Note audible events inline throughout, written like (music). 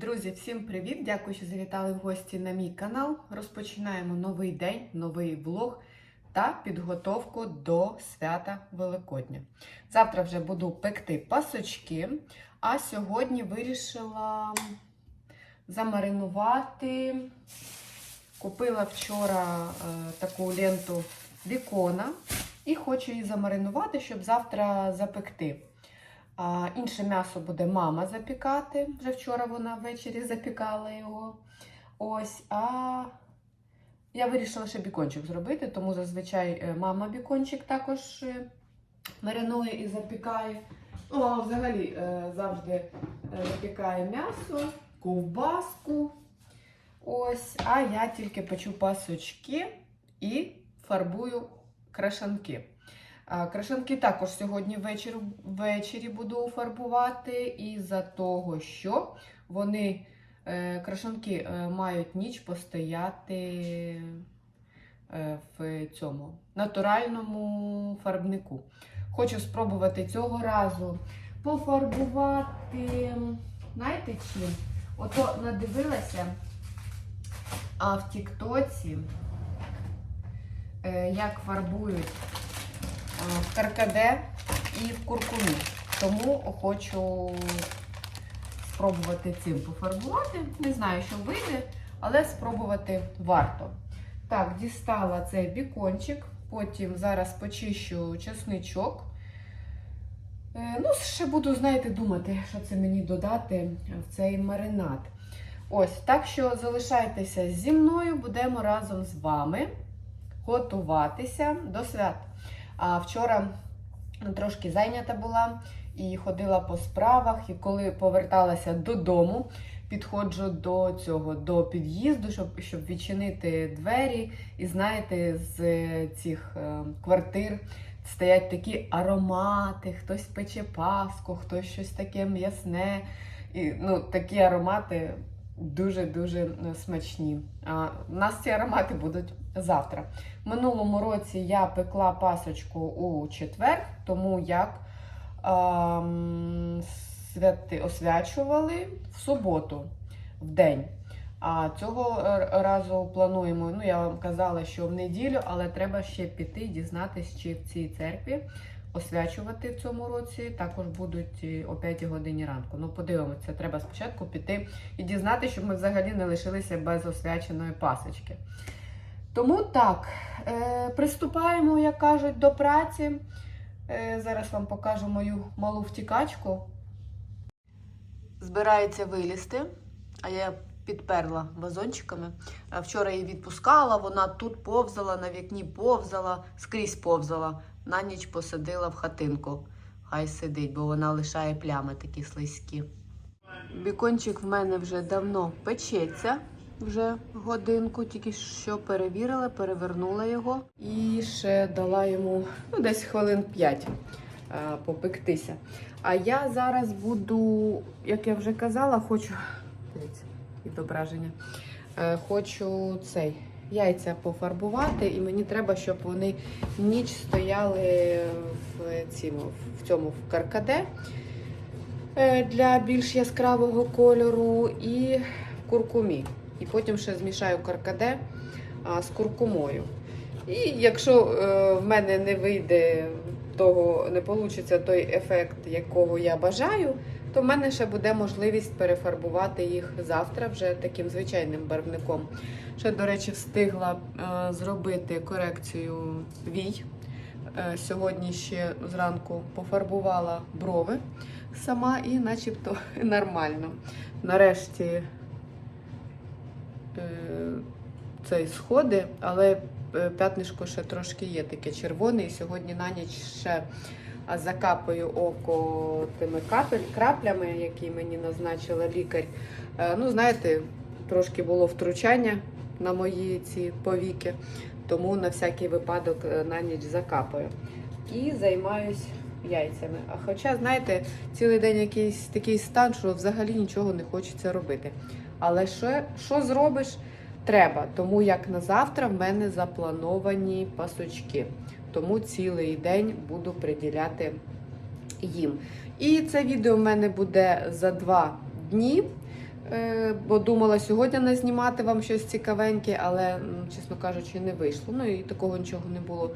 Друзі, всім привіт! Дякую, що завітали в гості на мій канал. Розпочинаємо новий день, новий влог та підготовку до свята Великодня. Завтра вже буду пекти пасочки, а сьогодні вирішила замаринувати. Купила вчора е, таку ленту бікона і хочу її замаринувати, щоб завтра запекти. Інше м'ясо буде мама запікати. Вже вчора вона ввечері запікала його. Ось, а я вирішила ще бікончик зробити, тому зазвичай е, мама бікончик також е, маринує і запікає. Ну, взагалі е, завжди запікає м'ясо, ковбаску. Ось, а я тільки печу пасочки і фарбую крашанки. А, Крашанки також сьогодні ввечері, ввечері буду фарбувати, із-за того, що вони, е, крашанки е, мають ніч постояти е, в цьому натуральному фарбнику. Хочу спробувати цього разу пофарбувати. Знаєте чим? Ото надивилася а в Тіктоці, як фарбують в каркаде і в куркумі. Тому хочу спробувати цим пофарбувати. Не знаю, що вийде, але спробувати варто. Так, дістала цей бікончик, потім зараз почищу чесничок. Е, Ну, ще буду, знаєте, думати, що це мені додати в цей маринад. Ось, так що залишайтеся зі мною, будемо разом з вами готуватися до свят. А вчора трошки зайнята була і ходила по справах, і коли поверталася додому, підходжу до цього, до під'їзду, щоб, щоб відчинити двері. І знаєте, з цих е, квартир стоять такі аромати, хтось пече паску, хтось щось таке м'ясне. І, ну, Такі аромати дуже-дуже смачні. А, у нас ці аромати будуть завтра. Минулому році я пекла пасочку у четвер, тому як ем, святи, освячували в суботу, в день. А цього разу плануємо. Ну, я вам казала, що в неділю, але треба ще піти дізнатися, чи в цій церкві освячувати в цьому році також будуть о 5 годині ранку. Ну, подивимося, треба спочатку піти і дізнатися, щоб ми взагалі не лишилися без освяченої пасочки. Тому так, е, приступаємо, як кажуть, до праці. Е, зараз вам покажу мою малу втікачку. Збирається вилізти, а я підперла вазончиками. Вчора її відпускала, вона тут повзала, на вікні повзала, скрізь повзала. На ніч посадила в хатинку. Хай сидить, бо вона лишає плями такі слизькі. Бікончик в мене вже давно печеться, вже годинку, тільки що перевірила, перевернула його і ще дала йому ну, десь хвилин 5 а, попектися. А я зараз буду, як я вже казала, хочу. Відображення. Е, хочу цей яйця пофарбувати, і мені треба, щоб вони ніч стояли в цьому, в цьому в каркаде е, для більш яскравого кольору і в куркумі. І потім ще змішаю каркаде з куркумою. І якщо е, в мене не вийде того, не вийде той ефект, якого я бажаю, то в мене ще буде можливість перефарбувати їх завтра вже таким звичайним барвником. Ще, до речі, встигла е, зробити корекцію вій. Е, сьогодні ще зранку пофарбувала брови сама і начебто (laughs) нормально. Нарешті цей сходи, але е, п'ятнишко ще трошки є таке червоне. І сьогодні на ніч ще закапаю око тими капель, краплями, які мені назначила лікар. Е, ну, знаєте, трошки було втручання на мої ці повіки, тому на всякий випадок е, на ніч закапаю. І займаюсь яйцями. Хоча, знаєте, цілий день якийсь такий стан, що взагалі нічого не хочеться робити. Але що, що зробиш? Треба, тому як на завтра в мене заплановані пасочки. Тому цілий день буду приділяти їм. І це відео в мене буде за два дні. е, бо думала сьогодні не знімати вам щось цікавеньке, але, чесно кажучи, не вийшло. Ну і такого нічого не було,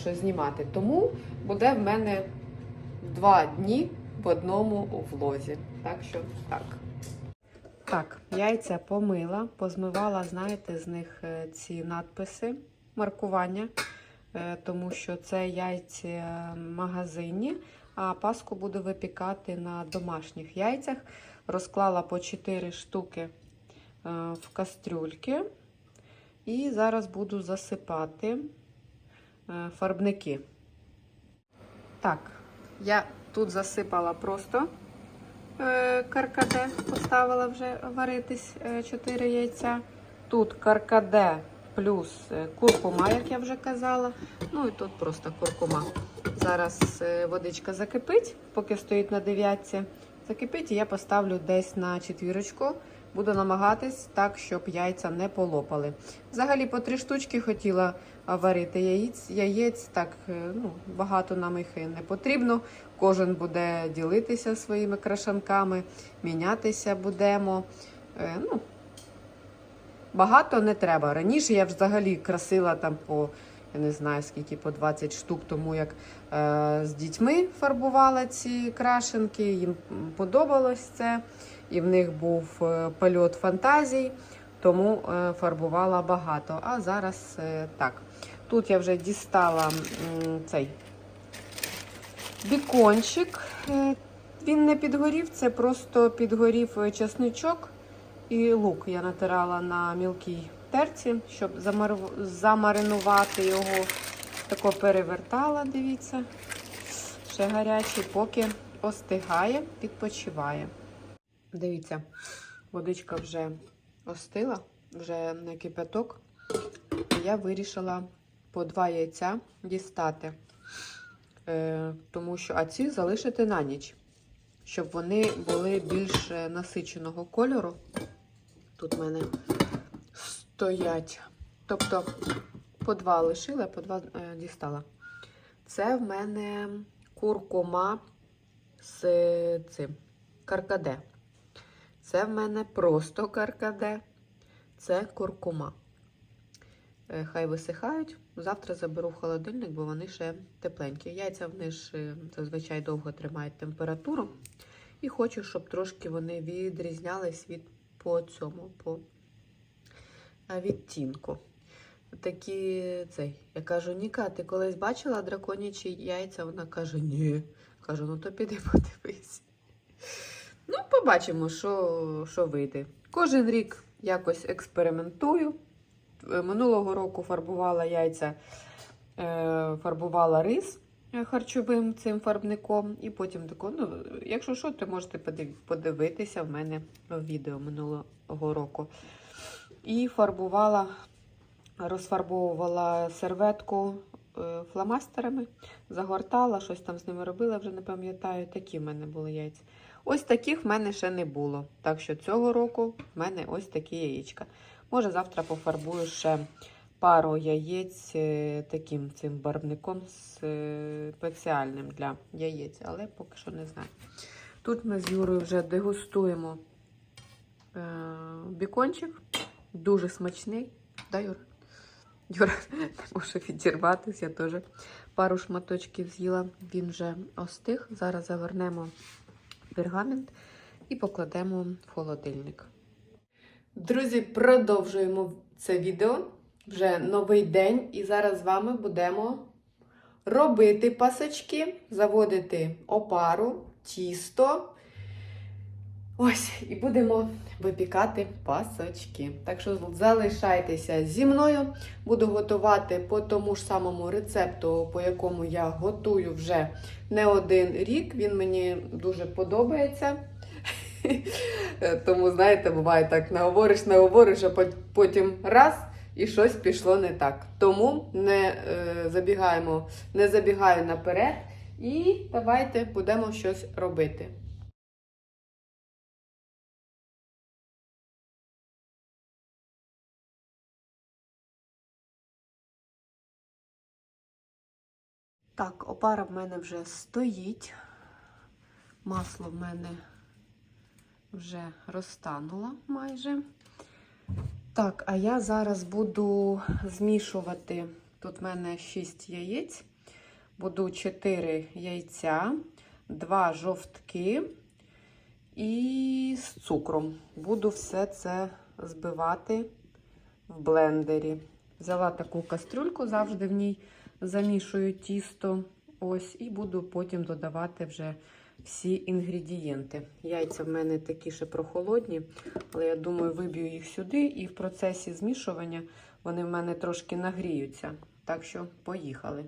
що знімати. Тому буде в мене два дні в одному влозі. Так що так. Так, яйця помила, позмивала, знаєте, з них е, ці надписи, маркування, е, тому що це яйця магазинні, а паску буду випікати на домашніх яйцях. Розклала по 4 штуки е, в кастрюльки. І зараз буду засипати фарбники. Так, я тут засипала просто каркаде, поставила вже варитись 4 яйця. Тут каркаде плюс е, куркума, як я вже казала. Ну і тут просто куркума. Зараз е, водичка закипить, поки стоїть на дев'ятці. Закипить, і я поставлю десь на четвірочку. Буду намагатись так, щоб яйця не полопали. Взагалі по три штучки хотіла варити яєць. яєць так е, ну, багато нам їх і не потрібно. Кожен буде ділитися своїми крашанками, мінятися будемо. Е, ну, багато не треба. Раніше я взагалі красила там по я не знаю скільки по 20 штук, тому як е, з дітьми фарбувала ці крашенки, їм подобалось це, і в них був е, польот фантазій, тому е, фарбувала багато. А зараз е, так. Тут я вже дістала цей бікончик. Він не підгорів, це просто підгорів чесничок і лук. Я натирала на мілкій терці, щоб замаринувати його. Тако перевертала, дивіться. Ще гарячий, поки остигає, відпочиває. Дивіться, водичка вже остила, вже не кипяток. Я вирішила по два яйця дістати, е, тому що а ці залишити на ніч, щоб вони були більш е, насиченого кольору. Тут в мене стоять. Тобто по два лишила, по два е, дістала. Це в мене куркума з цим каркаде. Це в мене просто каркаде. Це куркума. Е, Хай висихають. Завтра заберу в холодильник, бо вони ще тепленькі. Яйця вони ж зазвичай довго тримають температуру. І хочу, щоб трошки вони відрізнялись від по цьому, по відтінку. Такі цей. Я кажу, Ніка, ти колись бачила драконячі яйця? Вона каже, ні. Кажу, ну то піди подивись. Ну, побачимо, що, що вийде. Кожен рік якось експериментую. Е, Минулого року фарбувала яйця, е, фарбувала рис е, харчовим цим фарбником. І потім тако, ну, якщо що, то можете подивитися в мене відео минулого року. І фарбувала, розфарбовувала серветку фломастерами, загортала, щось там з ними робила, вже не пам'ятаю. Такі в мене були яйця. Ось таких в мене ще не було. Так що цього року в мене ось такі яєчка. Може, завтра пофарбую ще пару яєць е, таким цим барвником е, спеціальним для яєць, але поки що не знаю. Тут ми з Юрою вже дегустуємо е, бікончик. Дуже смачний. Да, Юра? Юра не може відірватися, я теж пару шматочків з'їла. Він вже остиг. Зараз завернемо пергамент і покладемо в холодильник. Друзі, продовжуємо це відео. Вже новий день, і зараз з вами будемо робити пасочки, заводити опару, тісто. Ось, і будемо випікати пасочки. Так що залишайтеся зі мною. Буду готувати по тому ж самому рецепту, по якому я готую вже не один рік. Він мені дуже подобається. (laughs) Тому, знаєте, буває так, наговориш, наговориш, а потім раз і щось пішло не так. Тому не е, забігаємо, не забігаю наперед. І давайте будемо щось робити. Так, опара в мене вже стоїть. Масло в мене вже розтанула майже. Так, а я зараз буду змішувати. Тут в мене 6 яєць. Буду 4 яйця, 2 жовтки і з цукром. Буду все це збивати в блендері. Взяла таку кастрюльку, завжди в ній замішую тісто. Ось, і буду потім додавати вже всі інгредієнти. Яйця в мене такі ще прохолодні, але я думаю, виб'ю їх сюди, і в процесі змішування вони в мене трошки нагріються. Так що, поїхали.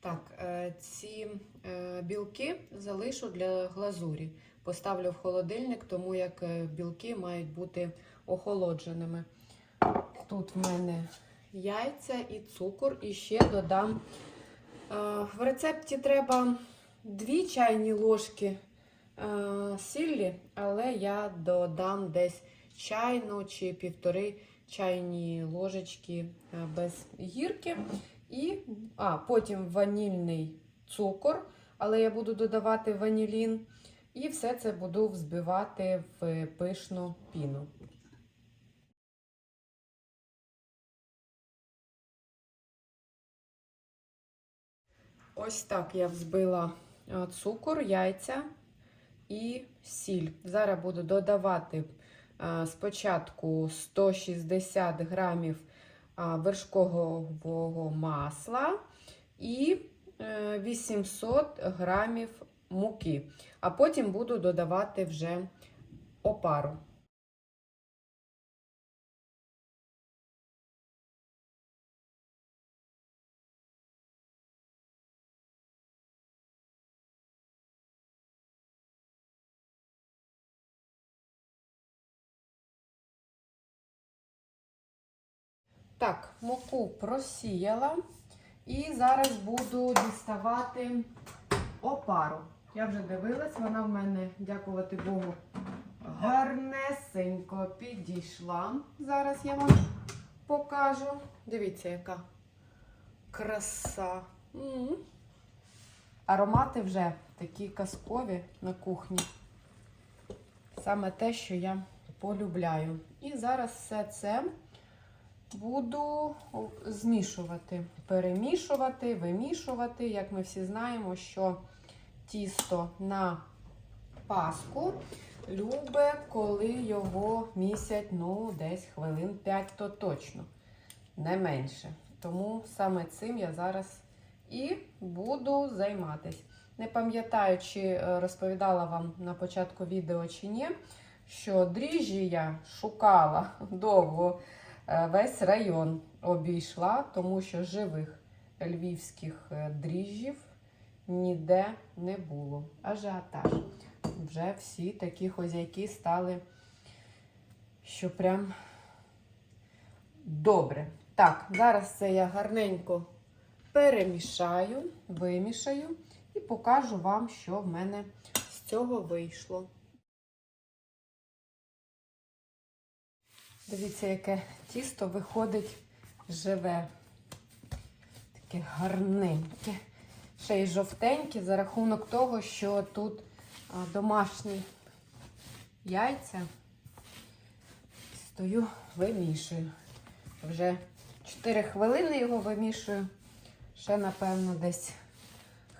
Так, е, ці е, білки залишу для глазурі. Поставлю в холодильник, тому як е, білки мають бути охолодженими. Тут в мене яйця і цукор, і ще додам. В рецепті треба 2 чайні ложки сіллі, але я додам десь чайну чи півтори чайні ложечки без гірки. І а, потім ванільний цукор, але я буду додавати ванілін. І все це буду взбивати в пишну піну. Ось так я взбила цукор, яйця і сіль. Зараз буду додавати спочатку 160 грамів вершкового масла і 800 грамів муки. А потім буду додавати вже опару. Так, муку просіяла. І зараз буду діставати опару. Я вже дивилась, вона в мене, дякувати Богу, гарнесенько підійшла. Зараз я вам покажу. Дивіться, яка краса. Аромати вже такі казкові на кухні. Саме те, що я полюбляю. І зараз все це буду змішувати, перемішувати, вимішувати. Як ми всі знаємо, що тісто на паску любить, коли його місять, ну, десь хвилин 5, то точно, не менше. Тому саме цим я зараз і буду займатися. Не пам'ятаю, чи е, розповідала вам на початку відео чи ні, що дріжджі я шукала (laughs) довго. Е, весь район обійшла, тому що живих львівських е, дріжджів ніде не було. Ажіотаж. Вже всі такі хозяйки стали, що прям добре. Так, зараз це я гарненько перемішаю, вимішаю і покажу вам, що в мене з цього вийшло. Дивіться, яке тісто виходить живе. Таке гарненьке. Ще й жовтеньке за рахунок того, що тут домашні яйця. Стою, вимішую. Вже 4 хвилини його вимішую. Ще, напевно, десь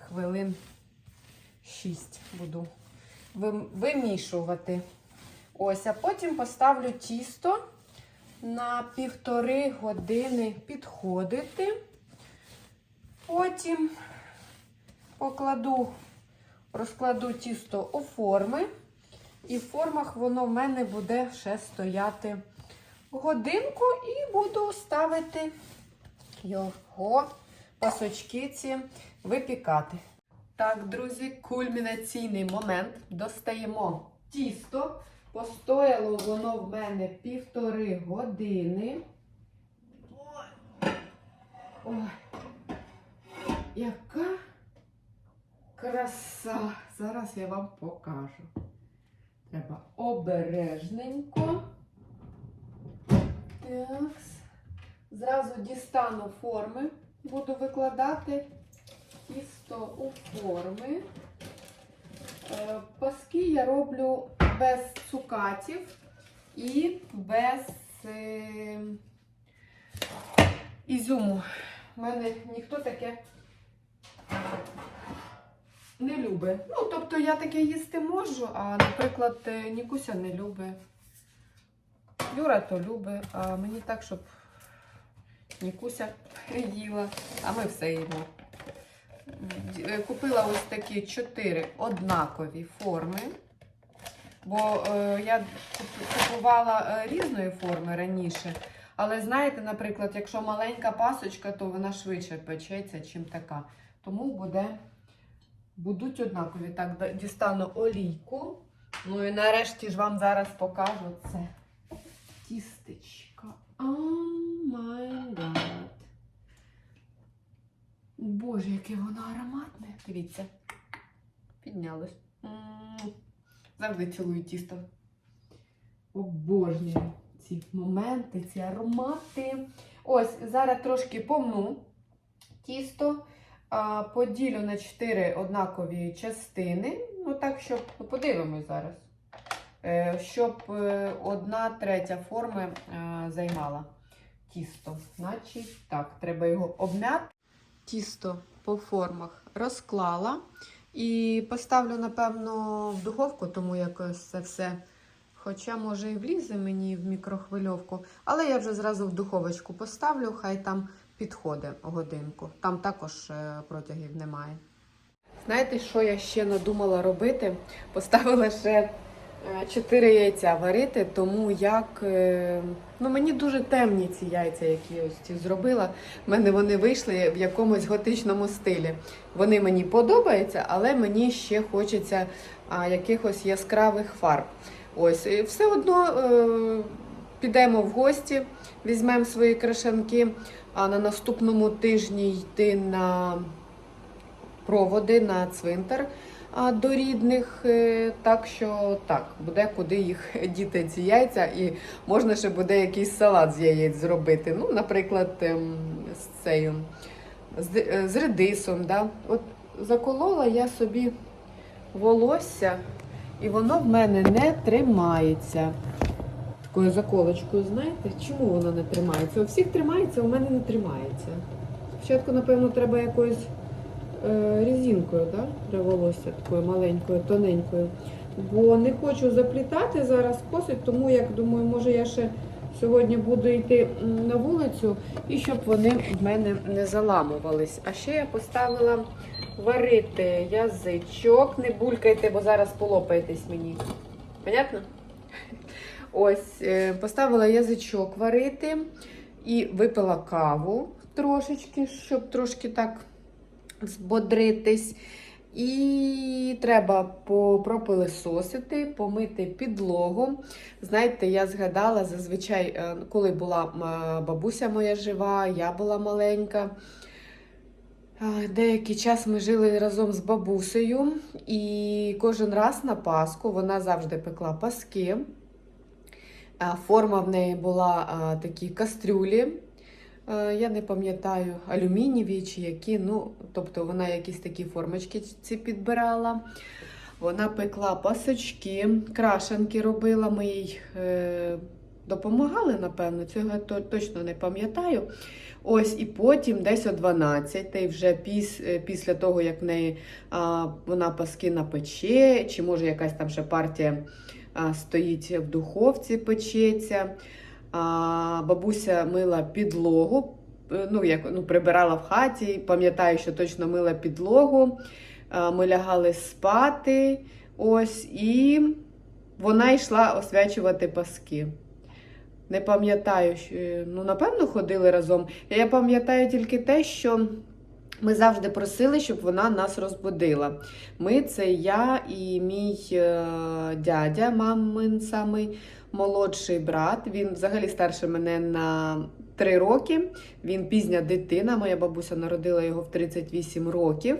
хвилин 6 буду вимішувати. Ось, а потім поставлю тісто на півтори години підходити. Потім покладу, розкладу тісто у форми, і в формах воно в мене буде ще стояти годинку, і буду ставити його пасочки ці випікати. Так, друзі, кульмінаційний момент. Достаємо тісто. Постояло воно в мене півтори години. Ой, яка краса! Зараз я вам покажу. Треба обережненько. Так. Зразу дістану форми, буду викладати тісто у форми. Е, Паски я роблю без цукатів і без е, ізюму. У мене ніхто таке не любить. Ну, тобто я таке їсти можу, а, наприклад, е, Нікуся не любить. Юра то любить, а мені так, щоб Нікуся їла, а ми все їмо. Е, Купила ось такі чотири однакові форми. Бо е, я купувала е, різної форми раніше. Але знаєте, наприклад, якщо маленька пасочка, то вона швидше печеться, чим така. Тому буде, будуть однакові. Так, дістану олійку. Ну і нарешті ж вам зараз покажу це тістечко. Гад. Боже, яке воно ароматне. Дивіться. Піднялось. М. Завжди цілую тісто. Обожнюю ці моменти, ці аромати. Ось, зараз трошки помну тісто, поділю на 4 однакові частини. Ну так, щоб ну, подивимось зараз. Е, Щоб е, одна третя форми е, займала тісто. Значить, так, треба його обмяти. Тісто по формах розклала. І поставлю, напевно, в духовку, тому якось це все. Хоча, може, і влізе мені в мікрохвильовку, але я вже зразу в духовочку поставлю, хай там підходить годинку. Там також е, протягів немає. Знаєте, що я ще надумала робити? Поставила ще 4 яйця варити, тому як. е, Ну, мені дуже темні ці яйця, які ось ці зробила. У мене вони вийшли в якомусь готичному стилі. Вони мені подобаються, але мені ще хочеться якихось яскравих фарб. Ось, і все одно е, підемо в гості, візьмемо свої крашанки, а на наступному тижні йти на проводи на цвинтар до рідних. е, Так що так, буде куди їх (laughs) діти ці яйця, і можна ще буде якийсь салат з яєць зробити. Ну, наприклад, ем, з цею, з, е, з редисом. Да? От заколола я собі волосся, і воно в мене не тримається. Такою заколочкою, знаєте, чому воно не тримається? У всіх тримається, у мене не тримається. Спочатку, напевно, треба якоюсь е, резинкою, да? для волосся такою маленькою, тоненькою. Бо не хочу заплітати зараз посить, тому як думаю, може я ще сьогодні буду йти на вулицю і щоб вони в мене не заламувались. А ще я поставила варити язичок. Не булькайте, бо зараз полопаєтесь мені. Понятно? Ось, е, поставила язичок варити і випила каву трошечки, щоб трошки так збодритись. І треба пропилисосити, помити підлогу. Знаєте, я згадала зазвичай, е, коли була бабуся моя жива, я була маленька. Деякий час ми жили разом з бабусею, і кожен раз на Пасху вона завжди пекла паски. Форма в неї була такі кастрюлі. Е, Я не пам'ятаю, алюмінієві чи які. Ну, тобто вона якісь такі формочки ці підбирала. Вона пекла пасочки, крашенки робила. Ми їй е, допомагали, напевно, цього я точно не пам'ятаю. Ось і потім, десь о 12, та й вже піс, е, після того, як в неї а, вона паски напече, чи може якась там ще партія стоїть в духовці, печеться. Бабуся мила підлогу, е, ну, як, ну, прибирала в хаті, пам'ятаю, що точно мила підлогу. Ми лягали спати. Ось, і вона йшла освячувати паски. Не пам'ятаю, ну, напевно, ходили разом. Я пам'ятаю тільки те, що ми завжди просили, щоб вона нас розбудила. Ми це я і мій е, дядя, мамин самий молодший брат. Він взагалі старше мене на 3 роки. Він пізня дитина. Моя бабуся народила його в 38 років.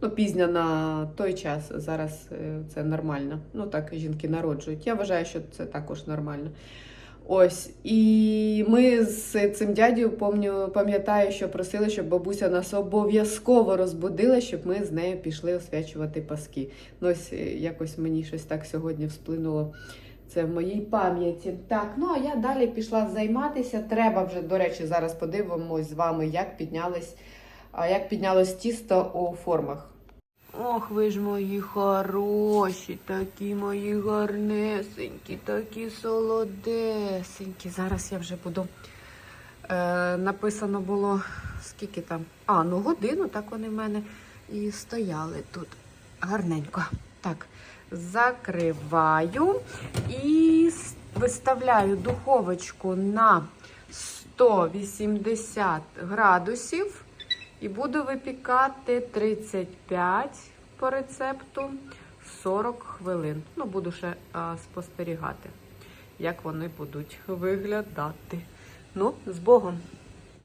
Ну, пізня на той час. Зараз е, це нормально. Ну так жінки народжують. Я вважаю, що це також нормально. Ось, і ми з цим дядю помню, пам'ятаю, що просили, щоб бабуся нас обов'язково розбудила, щоб ми з нею пішли освячувати паски. Ну, ось е, якось мені щось так сьогодні всплинуло. Це в моїй пам'яті. Так, ну а я далі пішла займатися. Треба вже, до речі, зараз подивимось з вами, як піднялось, як піднялось тісто у формах. Ох, ви ж мої хороші, такі мої гарнесенькі, такі солодесенькі. Зараз я вже буду. Е, написано було скільки там? А, ну годину, так вони в мене і стояли тут. Гарненько. Так, закриваю і виставляю духовочку на 180 градусів. І буду випікати 35 по рецепту 40 хвилин. Ну, буду ще а, спостерігати, як вони будуть виглядати. Ну, з Богом.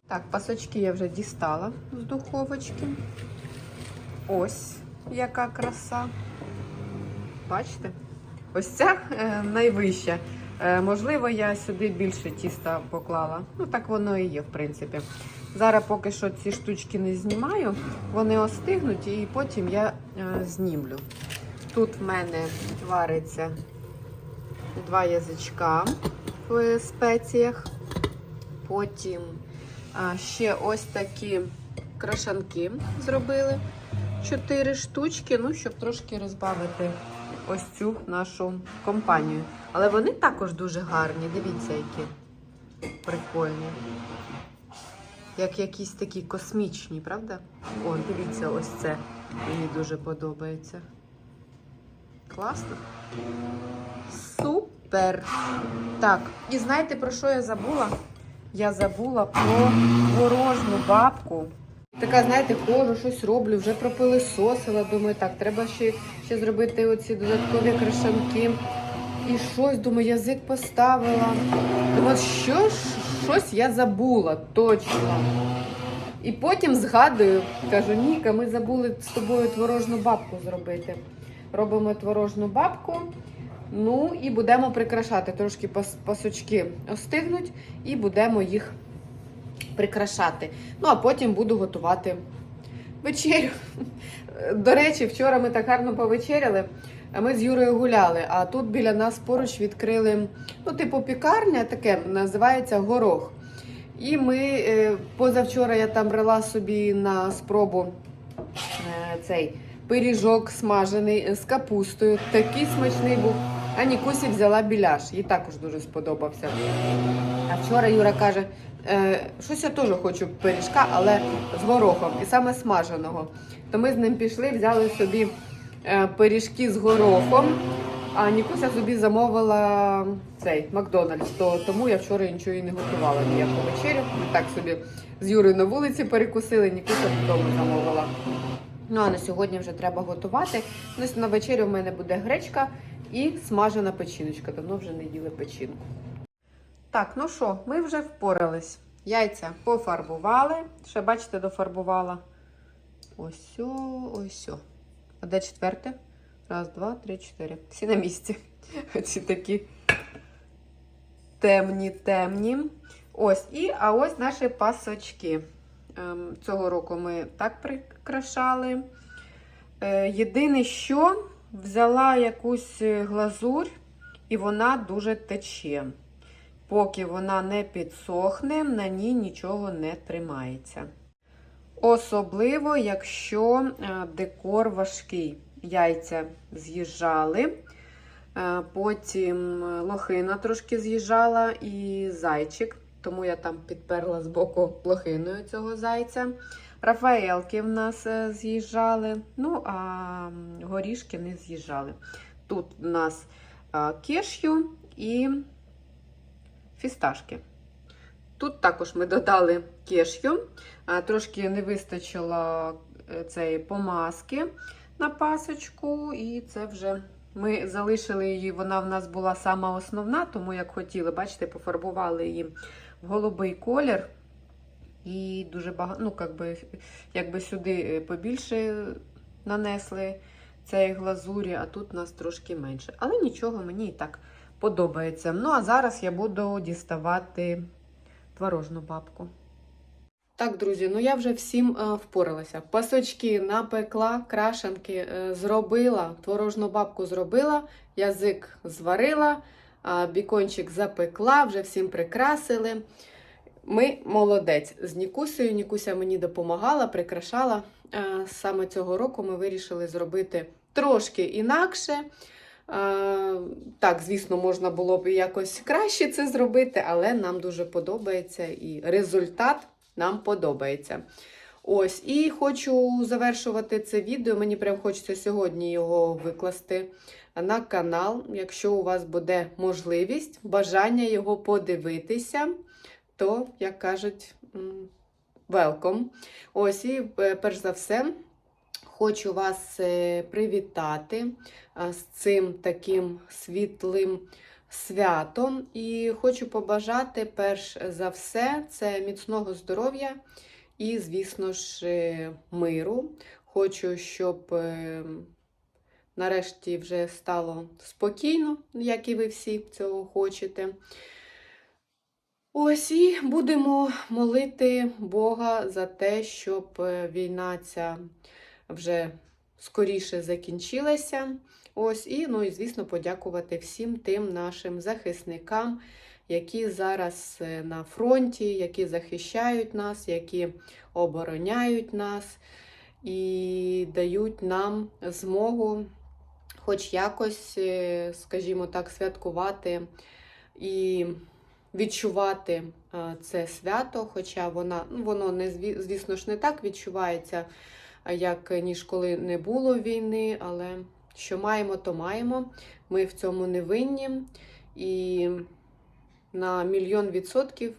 Так, пасочки я вже дістала з духовочки. Ось яка краса. Бачите? Ось ця е, найвища. Е, можливо, я сюди більше тіста поклала. Ну, так воно і є, в принципі. Зараз поки що ці штучки не знімаю, вони остигнуть і потім я е, знімлю. Тут в мене вариться два язичка в спеціях. Потім ще ось такі крашанки зробили. Чотири штучки, ну, щоб трошки розбавити ось цю нашу компанію. Але вони також дуже гарні. Дивіться, які прикольні. Як якісь такі космічні, правда? О, дивіться, ось це. Мені дуже подобається. Класно. Супер! Так, і знаєте, про що я забула? Я забула про ворожну бабку. Така, знаєте, ходжу, щось роблю, вже пропилисосила. Думаю, так, треба ще, ще зробити оці додаткові крашанки. І щось, думаю, язик поставила. Думаю, що ж, щось я забула, точно. І потім згадую, кажу, Ніка, ми забули з тобою творожну бабку зробити. Робимо творожну бабку. Ну і будемо прикрашати. Трошки пасочки остигнуть і будемо їх прикрашати. Ну, а потім буду готувати вечерю. До речі, вчора ми так гарно повечеряли. Ми з Юрою гуляли, а тут біля нас поруч відкрили, ну, типу, пікарня, таке називається горох. І ми е, позавчора я там брала собі на спробу е, цей пиріжок смажений з капустою. Такий смачний був. А Нікусі взяла біляш, їй також дуже сподобався. А вчора Юра каже, е, щось я теж хочу пиріжка, але з горохом, і саме смаженого. То ми з ним пішли, взяли собі пиріжки з горохом. А Нікуся собі замовила цей Макдональдс, то тому я вчора нічого і не готувала ніяку вечерю. Ми так собі з Юрою на вулиці перекусили, Нікуся додому замовила. Ну а на сьогодні вже треба готувати. Ну, на вечерю в мене буде гречка і смажена печіночка. Давно вже не їли печінку. Так, ну що, ми вже впорались. Яйця пофарбували. Ще, бачите, дофарбувала. Ось, ось. А де четверте? Раз, два, три, чотири. Всі на місці. (laughs) Оці такі темні, темні. Ось, і, а ось наші пасочки. Ем, Цього року ми так прикрашали. Е, Єдине, що взяла якусь глазурь, і вона дуже тече. Поки вона не підсохне, на ній нічого не тримається. Особливо, якщо е, декор важкий. Яйця з'їжджали, е, потім лохина трошки з'їжджала і зайчик, тому я там підперла з боку лохиною цього зайця. Рафаелки в нас е, з'їжджали, ну а горішки не з'їжджали. Тут у нас кешю і фісташки. Тут також ми додали кешю, трошки не вистачило е, цієї помазки на пасочку, і це вже ми залишили її, вона в нас була сама основна, тому як хотіли, бачите, пофарбували її в голубий колір. І дуже багато, ну, якби, якби сюди е, побільше нанесли цієї глазурі, а тут у нас трошки менше. Але нічого, мені і так подобається. Ну, а зараз я буду діставати творожну бабку. Так, друзі, ну я вже всім е, впоралася. Пасочки напекла, крашенки е, зробила, творожну бабку зробила, язик зварила, бікончик запекла, вже всім прикрасили. Ми молодець з Нікусею. Нікуся мені допомагала, прикрашала. Е, Саме цього року ми вирішили зробити трошки інакше. Е, Так, звісно, можна було б якось краще це зробити, але нам дуже подобається і результат нам подобається. Ось, і хочу завершувати це відео. Мені прям хочеться сьогодні його викласти на канал. Якщо у вас буде можливість, бажання його подивитися, то, як кажуть, welcome. Ось, і е, перш за все, хочу вас е, привітати з цим таким світлим святом. І хочу побажати, перш за все, це міцного здоров'я і, звісно ж, е, миру. Хочу, щоб е, нарешті вже стало спокійно, як і ви всі цього хочете. Ось і будемо молити Бога за те, щоб е, війна ця вже скоріше закінчилася. Ось і, ну і звісно, подякувати всім тим нашим захисникам, які зараз е, на фронті, які захищають нас, які обороняють нас і дають нам змогу, хоч якось, е, скажімо так, святкувати і відчувати е, це свято, хоча вона, ну, воно не звісно ж не так відчувається, як ніж коли не було війни, але що маємо, то маємо. Ми в цьому не винні. І на мільйон відсотків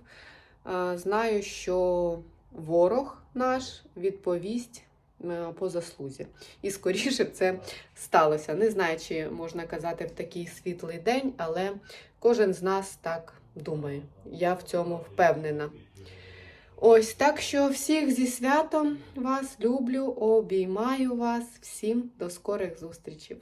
знаю, що ворог наш відповість е, по заслузі. І скоріше б це сталося. Не знаю, чи можна казати в такий світлий день, але кожен з нас так думає. Я в цьому впевнена. Ось так що всіх зі святом вас люблю, обіймаю вас. Всім до скорих зустрічей.